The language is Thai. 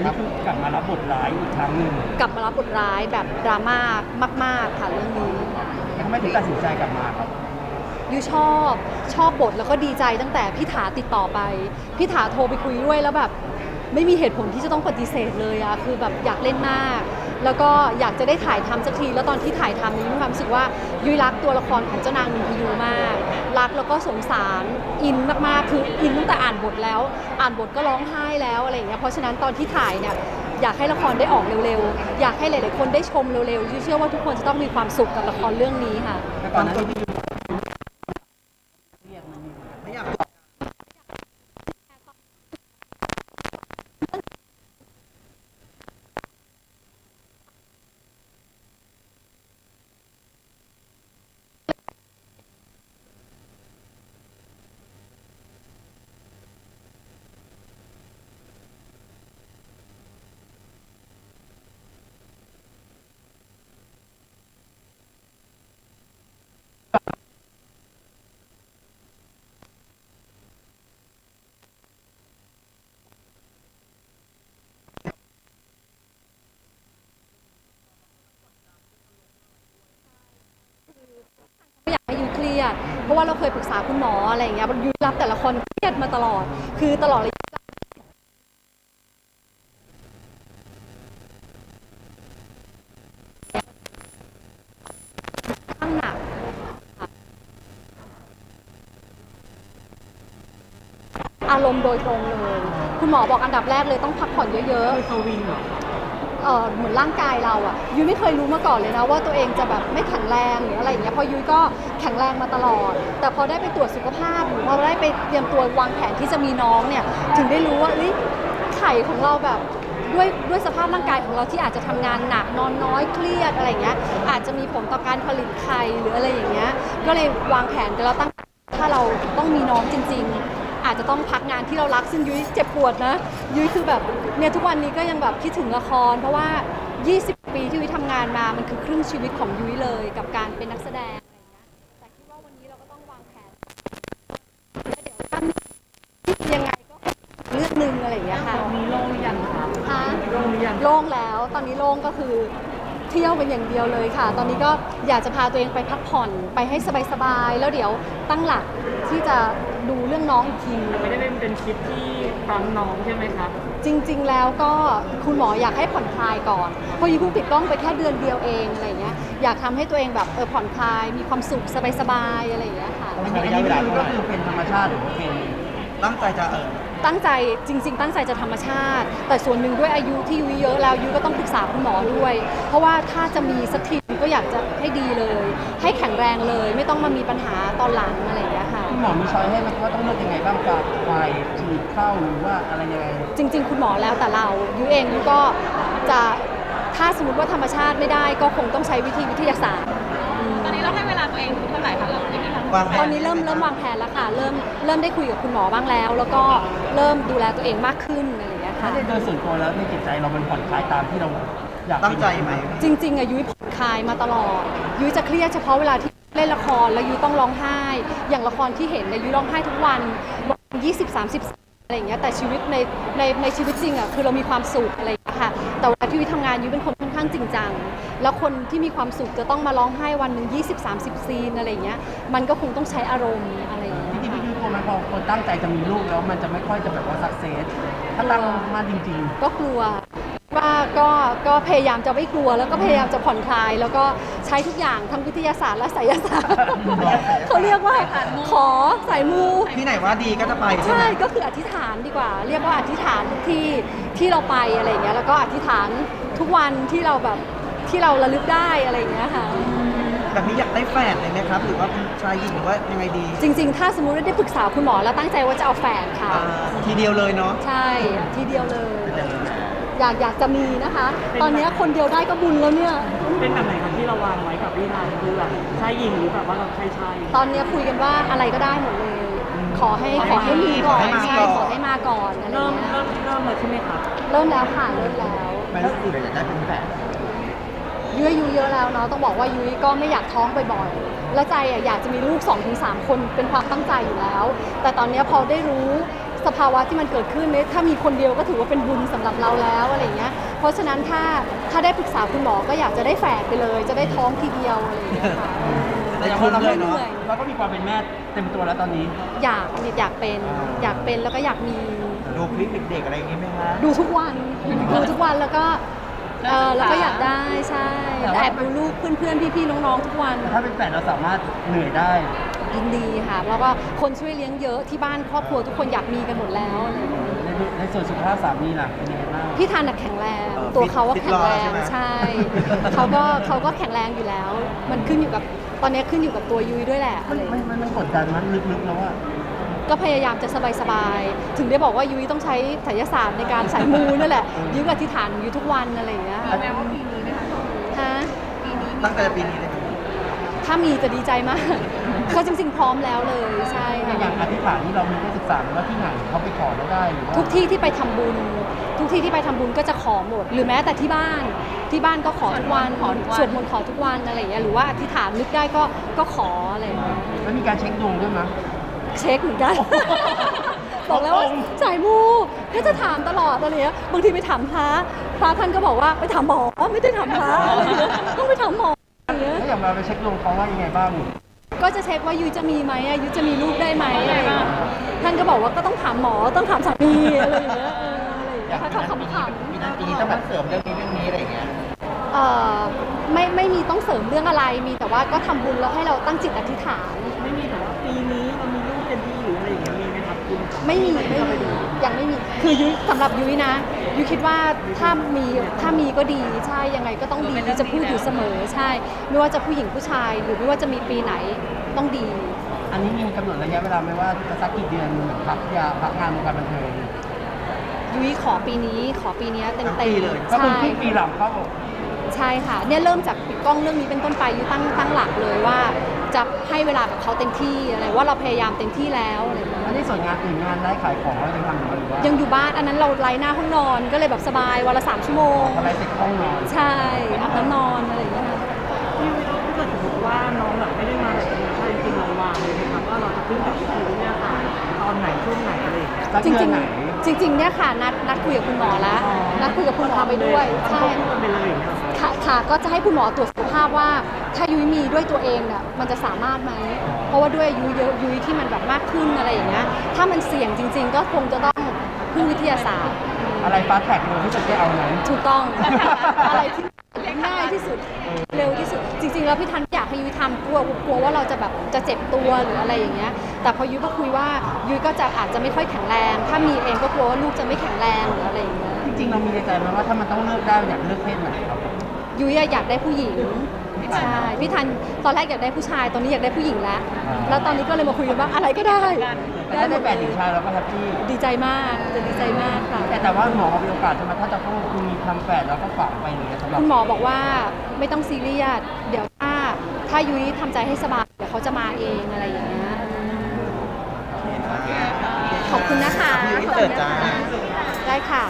อันนี้คือกลับมารับบทร้ายอีกครั้งหนึ่งกลับมารับบทร้ายแบบดราม่ามาก ๆ ค่ะเรื่องนี้ทำไมถึงตัดสินใจกลับมาครับยูชอบชอบบทแล้วก็ดีใจตั้งแต่พี่ถาติดต่อไป พี่ถาโทรไปคุยด้วยแล้วแบบ ไม่มีเหตุผลที่จะต้องปฏิเสธเลยอะคือแบบอยากเล่นมาก แล้วก็อยากจะได้ถ่ายทำสักที แล้วตอนที่ถ่ายทำนี้มีความรู้สึกว่ายุ้ยรักตัวละครของเจ้านางนินทยูมาก รักแล้วก็สงสารอินมากๆ คืออินตั้งแต่อ่านบทแล้ว อ่านบทก็ร้องไห้แล้วอะไรอย่างเงี้ย เพราะฉะนั้นตอนที่ถ่ายเนี่ยอยากให้ละครได้ออกเร็วๆ อยากให้หลายๆคนได้ชมเร็วๆยุ้ยเชื่อว่าทุกคนจะต้องมีความสุขกับละครเรื่องนี้ค่ะ แต่ก่อนหน้านี้ที่ไม่อยาก ไม่อยากให้ยุ้ยเครียด เพ ราะว่าเราเคยปรึกษาคุณหมออะไรอย่างเงี้ยยุยรับแต่ละคนเครียดมาตลอด คือตลอดระยะตั้งหนักอารมณ์โดยตรงเลย คุณหมอบอกอันดับแรกเลยต้องพักผ่อนเยอะๆสวิงเหรอ เอ่อเหมือนร่างกายเราอะยุ้ยไม่เคยรู้มาก่อนเลยนะว่าตัวเองจะแบบไม่แข็งแรงหรืออะไรอย่างเงี้ยเพราะยุ้ยก็แข็งแรงมาตลอด แต่พอได้ไปตรวจสุขภาพหรือพอได้ไปเตรียมตัววางแผนที่จะมีน้องเนี่ยถึงได้รู้ว่าเอ้ยไข่ของเราแบบด้วยด้วยสภาพร่างกายของเราที่อาจจะทำงานหนักนอนน้อยเครียดอะไรเงี้ยอาจจะมีผลต่อการผลิตไข่หรืออะไรอย่างเงี้ยก็เลยวางแผนกันแล้วตั้งถ้าเราต้องมีน้องจริง ๆ อาจจะต้องพักงานที่เรารักซึ่งยุ้ยเจ็บปวดนะ ยุ้ยคือแบบเนี่ยทุกวันนี้ก็ยังแบบคิดถึงละคร เพราะว่า 20 ปีที่ยุ้ยทำงานมามันคือครึ่งชีวิตของยุ้ยเลยกับการเป็นนักแสดงอะไรอย่างเงี้ยแต่คิดว่าวันนี้เราก็ต้องวางแผนแล้วเดี๋ยวถ้ามียังไงก็เลือกหนึ่งอะไรอย่างเงี้ยค่ะ มีโล่งหรือยังครับฮะโล่งหรือยัง โล่งแล้วตอนนี้โล่งก็คือ เที่ยวเป็นอย่างเดียวเลยค่ะ ตอนนี้ก็อยากจะพาตัวเองไปพักผ่อนไปให้สบายๆ แล้วเดี๋ยวตั้งหลักที่จะดูเรื่องน้องอีกทีนึงไม่ได้เล่นเป็นคลิปที่ปั๊มน้องใช่ไหมครับ จริง ๆ แล้วก็คุณหมออยากให้ผ่อนคลายก่อนเพราะยูเพิ่งปิดกล้องไปแค่เดือนเดียวเองอะไรอย่างเงี้ย อยากทำให้ตัวเองแบบเออผ่อนคลาย มีความสุขสบายๆ อะไรอย่างเงี้ยค่ะอันนี้อันนี้ก็คือเป็นธรรมชาติหรือว่าเป็นตั้งใจจะเออ ตั้งใจจริง ๆ ตั้งใจจะธรรมชาติ แต่ส่วนหนึ่งด้วยอายุที่ยุ้ยเยอะแล้วยุ้ยก็ต้องปรึกษาคุณหมอด้วย เพราะว่าถ้าจะมีสักทีก็อยากจะให้ดีเลย ให้แข็งแรงเลย ไม่ต้องมามีปัญหาตอนหลังอะไรอย่างเงี้ยค่ะ คุณหมอมีช้อยให้ไหมว่าต้องเลือกยังไงบ้างการควายฉีดเข้าหรือว่าอะไรยังไงจริง ๆ คุณหมอแล้วแต่เรายุ้ยเองยุ้ยก็จะถ้าสมมติว่าธรรมชาติไม่ได้ก็คงต้องใช้วิธีวิทยาศาสตร์ วางแผน ตอนนี้เริ่มเริ่มวางแผนแล้วค่ะ เริ่มเริ่มได้คุยกับคุณหมอบ้างแล้ว แล้วก็เริ่มดูแลตัวเองมากขึ้นอะไรอย่างเงี้ยถ้าค่ะในโดยส่วนตัวแล้วในจิตใจเรามันผ่อนคลายตามที่เราอยากเป็นตั้งใจไหม จริงๆอะยุ้ยผ่อนคลายมาตลอด ยุ้ยจะเครียดเฉพาะเวลาที่เล่นละครแล้วยุ้ยต้องร้องไห้ อย่างละครที่เห็นเนี่ยยุ้ยร้องไห้ทุกวันวันยี่สิบสามสิบอะไรอย่างเงี้ยแต่ชีวิตในในในชีวิตจริงอะคือเรามีความสุขอะไรอย่างเงี้ยค่ะแต่เวลาที่ยุ้ยทำงานยุ้ยเป็นคนค่ อนข้างจริงจัง แล้วคนที่มีความสุขจะต้องมาร้องไห้วันหนึ่งยี่สิบสามสิบซีนอะไรอย่างเงี้ย มันก็คงต้องใช้อารมณ์อะไรอย่างเงี้ยจริงๆค่ะพี่ยูกลัวไหมพอคนตั้งใจจะมีลูกแล้วมันจะไม่ค่อยจะแบบว่าสักเซสถ้าตั้งมาจริง ก็กลัวว่าก็ก็พยายามจะไม่กลัวแล้วก็พยายามจะผ่อนคลาย แล้วก็ใช้ทุกอย่างทั้งวิทยาศาสตร์และไสยศาสตร์ เขาเรียกว่าขอสายมูที่ไหนว่าดีก็จะไปใช่ใช่ไหมก็คืออธิษฐานดีกว่า เรียกว่าอธิษฐานทุกที่ ที่เราไปอะไรอย่างเงี้ยแล้วก็อธิษฐานทุกวันที่เราแบบที่เราระลึกได้อะไรอย่างเงี้ยค่ะ แบบนี้อยากได้แฝดเลยไหมครับ หรือว่าเป็นชายหญิงหรือว่ายังไงดี จริง ๆ ถ้าสมมุติว่าได้ปรึกษาคุณหมอแล้วตั้งใจว่าจะเอาแฝดค่ะ อ่า ทีเดียวเลยเนาะ ใช่ทีเดียวเลย อยากอยากจะมีนะคะ ตอนเนี้ยคนเดียวได้ก็บุญแล้วเนี่ย เป็นแบบไหนครับที่เราวางไว้กับพี่ทางคือแบบชายหญิงหรือแบบว่าเราชายชาย ตอนเนี้ยคุยกันว่าอะไรก็ได้หมดเลย ขอให้ขอให้มีก่อนขอให้มาใช่ก่อนขอให้มาก่อนอะไรเริ่มเงี้ยเริ่มเริ่มเลยใช่ไหมครับเริ่มแล้วค่ะเริ่มแล้วไม่รู้สึกเลยอยากได้เป็นแฝดยุ้ยอายุเยอะแล้วเนาะต้องบอกว่ายุ้ยก็ไม่อยากท้องบ่อยๆแล้วใจอะอยากจะมีลูก2-3คนเป็นความตั้งใจอยู่แล้ว แต่ตอนเนี้ยพอได้รู้ สภาวะที่มันเกิดขึ้นเนี่ยถ้ามีคนเดียวก็ถือว่าเป็นบุญสำหรับเราแล้วอะไรอย่างเงี้ย เพราะฉะนั้นถ้าถ้าได้ปรึกษาคุณหมอก็อยากจะได้แฝดไปเลย จะได้ท้องทีเดียวอะไรอย่างเงี้ยค่ะได้คุ้มเลยเหเนาะนื่อยเราก็มีความเป็นแม่เต็มตัวแล้วตอนนี้ อยากอยากเป็นอยากเป็นแล้วก็อยากมีดูคลิปเด็กๆอะไรอย่างงี้ไหมคะดูทุกวันดูทุกวันแล้วก็เออแล้วก็อยากได้ใช่แต่ว่าแอบดูลูกเพื่อนๆพี่ๆน้องๆทุกวันแต่ถ้าเป็นแฝดเราสามารถเหนื่อยได้ ยินดีค่ะ แล้วก็คนช่วยเลี้ยงเยอะที่บ้านครอบครัวทุกคนอยากมีกันหมดแล้วอะไรอย่างเงี้ยในในส่วนสุขภาพสามีล่ะเป็นยังไงบ้าง พี่ทันน่ะแข็งแรง เออตัวเขาว่าฟิตแข็งแรงฟิตรอใช่ไหม ใช่ เขาก็เขาก็แข็งแรงอยู่แล้ว มันขึ้นอยู่กับตอนนี้ขึ้นอยู่กับตัวยุ้ยด้วยแหละมันอะไรอย่างมันเงี้ยมันมันกดดันมันลึกๆแล้วว่า ก็พยายามจะสบายๆถึงได้บอกว่ายุ้ยต้องใช้ไสยศาสตร์ในการสายมูนั่นแหละยุ้ยก็อธิษฐานของยุ้ยทุกวันอะไรอย่างเงี้ยมีแววว่าปีนี้ไหมคะฮะ ปีนี้ตั้งแต่ปีนี้เลยถ้ามีจะดีใจมาก ก็จริงๆพร้อมแล้วเลยใช่แต่อย่างอธิษฐานที่เรามีได้ศึกษาไหมว่าที่ไหนเขาไปขอแล้วได้หรือว่าทุกที่ที่ไปทำบุญ ทุกที่ที่ไปทำบุญก็จะขอหมด หรือแม้แต่ที่บ้านที่บ้านก็ขอทุกวันขอสวดมนต์ขอทุกวันอะไรอย่างเงี้ยหรือว่าอธิษฐานนึกได้ก็ก็ขออะไรอย่างเงี้ยแล้วมีการเช็คดวงด้วยมั้ย เช็คเหมือนกันบอกแล้วว่าสายมูก็จะถามตลอดอะไรเงี้ยบางทีไปถามพระพระท่านก็บอกว่าไปถามหมอไม่ได้ถามพระอะไรเงี้ยต้องไปถามหมออะไรเงี้ย แล้วอย่างเราไปเช็คดวงเขาว่ายังไงบ้าง ก็จะเช็คว่ายุ้ยจะมีไหมอะยุ้ยจะมีลูกได้ไหมอะไรอย่างเงี้ยท่านก็บอกว่าก็ต้องถามหมอต้องถามสามีอะไรอย่างเงี้ยเอออะไรอย่างเงี้ยค่ะเขาขำๆปีนั้นปีนี้ต้องมาเสริมเรื่องนี้เรื่องนี้อะไรอย่างเงี้ย เอ่อไม่ไม่มีต้องเสริมเรื่องอะไรมีแต่ว่าก็ทำบุญแล้วให้เราตั้งจิตอธิษฐาน ไม่มีแบบว่าปีนี้เรามีลูกเต็มที่หรืออะไรอย่างเงี้ยมีไหมครับคุณไม่มีไม่มี ยังไม่มีคือยุ้ยสำหรับยุ้ยนะยุ้ยคิดว่าถ้ามีถ้ามีก็ดีใช่ยังไงก็ต้องดียุ้ยจะพูดอยู่เสมอใช่ ไม่ว่าจะผู้หญิงผู้ชายหรือไม่ว่าจะมีปีไหนต้องดี อันนี้มีกำหนดระยะเวลาไหมว่าจะสักกี่เดือนเหมือนพักยาพักงานวงการบันเทิงยุ้ยขอปีนี้ขอปีเนี้ยเต็มทั้งเต็ปีมเลยก็คือใช่ ครึ่งปีหลังเขาใช่ค่ะเนี่ยเริ่มจากปิดกล้องเรื่องนี้เป็นต้นไปยุ้ยตั้งตั้งหลักเลยว่า จะให้เวลากับเขาเต็มที่อะไรว่าเราพยายามเต็มที่แล้วอะไรอย่างเงี้ยแล้วในส่วนงานอื่นงานได้ขายของเรายังทำอยู่ไหมหรือว่ายังอยู่บ้านอันนั้นเราไลน์หน้าห้องนอนก็เลยแบบสบายวันละสามชั่วโมงทำอะไรเสร็จห้องนอนใช่อาบน้ำนอนอะไรอย่างเงี้ยค่ะพี่วิโรจน์ถ้าเกิดสมมติว่าน้องแบบไม่ได้มาแบบธรรมชาติจริงๆเราวางเลยไหมครับว่าเราจะขึ้นกับคิวเนี่ยค่ะตอนไหนช่วงไหนอะไรอย่างเงี้ยสักจริงเดือนไหน ๆจริงๆเนี่ยค่ะนัดนัดคุยกับคุณหมอแล้วนัด คุยกับคุณหมอไปด้วยใช่ใช่ควบคู่กันไปเลยอย่างเงี้ยเหรอครับค่ะค่ะก็จะให้คุณหมอตรวจสุขภาพว่า ถ้ายุ้ยมีด้วยตัวเองเนี่ยมันจะสามารถไหมเพราะว่าด้วยอายุเยอะยุ้ยที่มันแบบมากขึ้นอะไรอย่างเงี้ยถ้ามันเสี่ยงจริง ๆ ก็คงจะต้องพึ่งวิทยาศาสตร์ อะไรฟาสแท็กเลยที่จะได้เอานั้นถูกต้อง อะไรที่ง่ายที่สุดเร็วที่สุด จริง ๆ แล้วพี่ทันอยากให้ยุ้ยทำกลัวกลัวว่าเราจะแบบจะเจ็บตัวหรืออะไรอย่างเงี้ย แต่พอยุ้ยก็คุยว่ายุ้ยก็จะอาจจะไม่ค่อยแข็งแรง ถ้ามีเองก็กลัวว่าลูกจะไม่แข็งแรงหรืออะไรอย่างเงี้ยจ ริงๆเรามีในใจไหมว่าถ้ามันต้องเลือกได้อยากเลือกเพศไหนครับยุ้ยอะอยากได้ผู้หญิงใช่พี่ทันตอนแรกอยากได้ผู้ชาย ตอนนี้อยากได้ผู้หญิงแล้วอ่าแล้วตอนนี้ก็เลยมาคุยกันว่าอะไรก็ได้แต่ถ้าได้แฟนหญิงชายเราก็แฮปปี้ดีใจมากจะดีใจมากค่ะแต่แต่ว่าหมอมีโอกาสใช่ไหมถ้าจะต้องมีทำแฝดแล้วก็ฝากไปเลยสำหรับคุณหมอบอกว่าไม่ต้องซีเรียสเดี๋ยวถ้าถ้ายุ้ยทำใจให้สบายเดี๋ยวเขาจะมาเองอะไรอย่างเงี้ยขอบคุณนะคะพี่ยุ้ยขอบเปิคุดณจ้านะคะได้ค่ะ